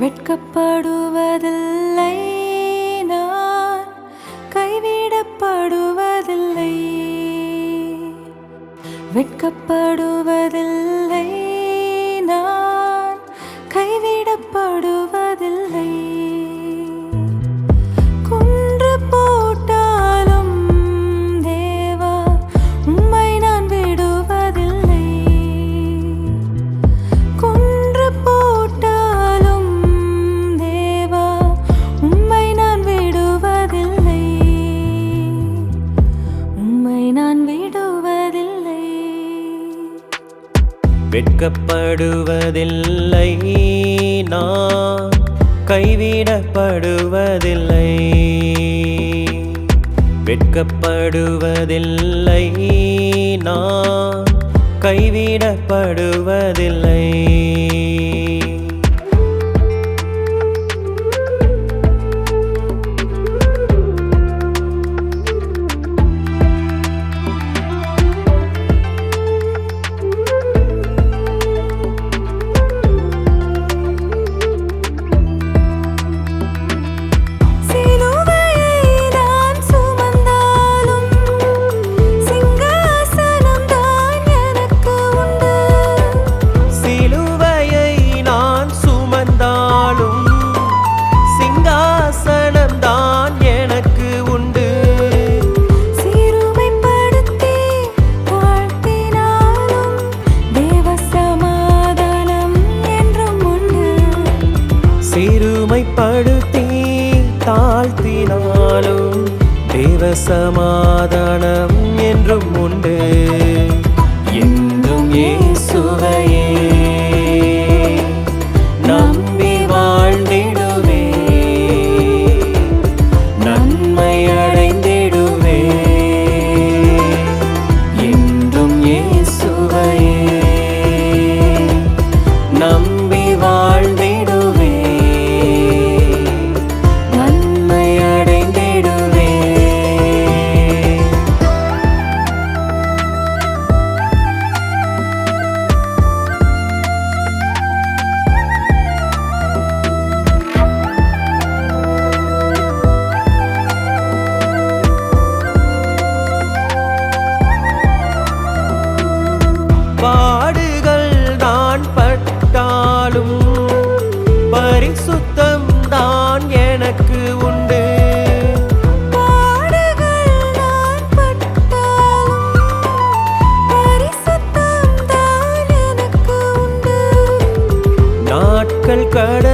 வெட்கப்படுவதில்லை நான் கைவிடப்படுவதில்லை. வெட்கப்படுவதில்லை வெட்கப்படுவதில்லை நான். கைவிடப்படுவதில்லை. வெட்கப்படுவதில்லை நான். கைவிடப்படுவதில்லை. வாழ்த்தினாலும் தேவ சமாதானம் என்றும் உண்டு. என்றும் ஏசுவ കട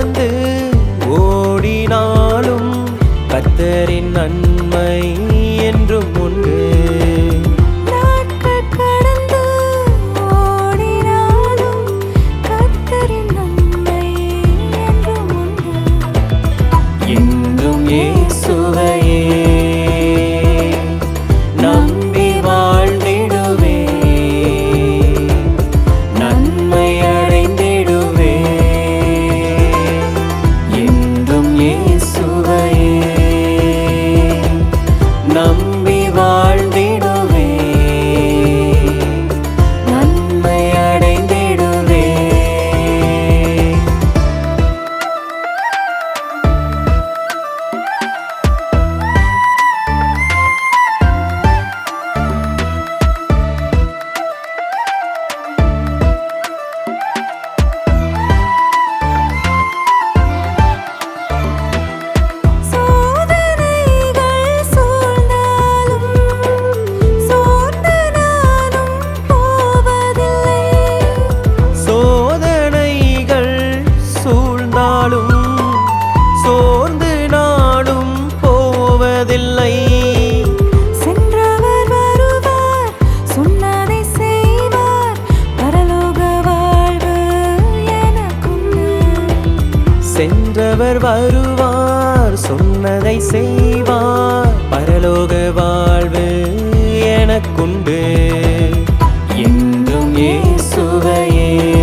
போனதில்லை சென்றவர் வருவார் சொன்னதை செய்வார். பரலோக வாழ்வு எனக்குண்டு. என்றும் ஏசுவையே